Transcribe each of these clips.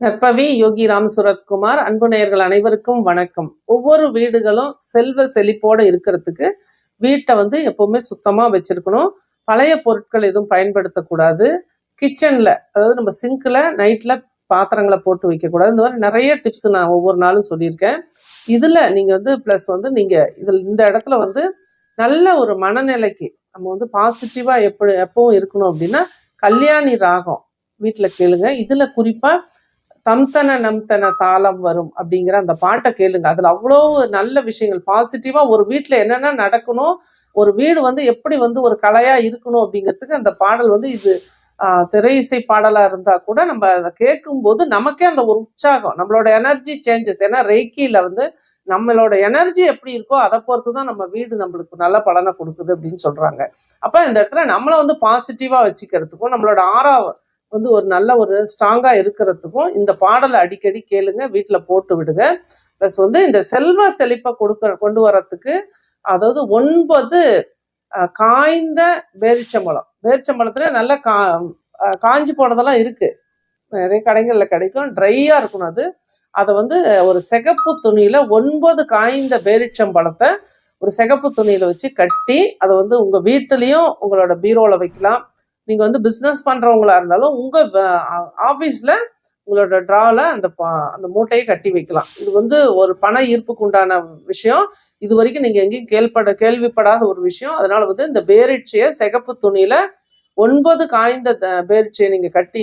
நற்பவி யோகி ராம் சுரத்குமார் அன்பு நேயர்கள் அனைவருக்கும் வணக்கம். ஒவ்வொரு வீடுகளும் செல்வ செழிப்போட இருக்கிறதுக்கு வீட்டை வந்து எப்பவுமே சுத்தமா வச்சிருக்கணும். பழைய பொருட்கள் எதுவும் பயன்படுத்தக்கூடாது. கிச்சன்ல அதாவது நம்ம சிங்க்ல நைட்ல பாத்திரங்களை போட்டு வைக்கக்கூடாது. இந்த மாதிரி நிறைய டிப்ஸ் நான் ஒவ்வொரு நாளும் சொல்லியிருக்கேன். இதுல நீங்க வந்து ப்ளஸ் வந்து நீங்க இதில் இந்த இடத்துல வந்து நல்ல ஒரு மனநிலைக்கு நம்ம வந்து பாசிட்டிவா எப்படி எப்பவும் இருக்கணும் அப்படின்னா கல்யாணி ராகம் வீட்டில் கேளுங்க. இதுல குறிப்பா தம்தன நம்தன தாளம் வரும் அப்படிங்கிற அந்த பாட்டை கேளுங்க. அதுல அவ்வளோ நல்ல விஷயங்கள். பாசிட்டிவா ஒரு வீட்டுல என்னென்ன நடக்கணும் ஒரு வீடு வந்து எப்படி வந்து ஒரு கலையா இருக்கணும் அப்படிங்கிறதுக்கு அந்த பாடல் வந்து இது திரை இசை பாடலா இருந்தா கூட நம்ம அதை கேட்கும்போது நமக்கே அந்த ஒரு உற்சாகம். நம்மளோட எனர்ஜி சேஞ்சஸ் ஏன்னா ரெய்க்கியில வந்து நம்மளோட எனர்ஜி எப்படி இருக்கோ அதை பொறுத்து தான் நம்ம வீடு நம்மளுக்கு நல்ல பலனை கொடுக்குது அப்படின்னு சொல்றாங்க. அப்ப இந்த இடத்துல நம்மளை வந்து பாசிட்டிவா வச்சுக்கிறதுக்கும் நம்மளோட ஆறா வந்து ஒரு நல்ல ஒரு ஸ்ட்ராங்கா இருக்கிறதுக்கும் இந்த பாடலை அடிக்கடி கேளுங்க வீட்டில் போட்டு விடுங்க. ப்ளஸ் வந்து இந்த செல்வ செழிப்பை கொடுக்க கொண்டு வரத்துக்கு அதாவது ஒன்பது காய்ந்த பேரிச்சம்பழம் பேரிச்சம்பழத்துல நல்ல கா காஞ்சி போனதெல்லாம் இருக்கு. நிறைய கடைகள்ல கிடைக்கும். ட்ரையா இருக்கணும் அது. அதை வந்து ஒரு சிகப்பு துணியில ஒன்பது காய்ந்த பேரிச்சம்பழத்தை ஒரு சிகப்பு துணியில வச்சு கட்டி அதை வந்து உங்க வீட்டுலயும் உங்களோட பீரோல வைக்கலாம். நீங்கள் வந்து பிஸ்னஸ் பண்ணுறவங்களா இருந்தாலும் உங்கள் ஆஃபீஸில் உங்களோட ட்ராவில் அந்த அந்த மூட்டையை கட்டி வைக்கலாம். இது வந்து ஒரு பண ஈர்ப்புக்கு உண்டான விஷயம். இது வரைக்கும் நீங்கள் எங்கேயும் கேள்பட கேள்விப்படாத ஒரு விஷயம். அதனால வந்து இந்த பேரிட்சியை சிகப்பு துணியில் ஒன்பது காய்ந்த த- பேரிட்சியை நீங்கள் கட்டி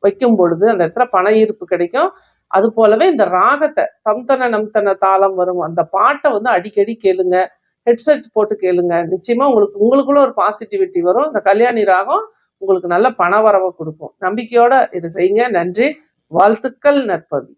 வைக்கும் பொழுது அந்த இடத்துல பண ஈர்ப்பு கிடைக்கும். அது போலவே இந்த ராகத்தை தம்தன நம்தன தாளம் வரும் அந்த பாட்டை வந்து அடிக்கடி கேளுங்க. ஹெட்செட் போட்டு கேளுங்க. நிச்சயமா உங்களுக்கு உங்களுக்குள்ள ஒரு பாசிட்டிவிட்டி வரும். இந்த கல்யாணி ராகம் உங்களுக்கு நல்ல பண வரவை கொடுக்கும். நம்பிக்கையோட இதை செய்யுங்க. நன்றி. வாழ்த்துக்கள் நற்பவி.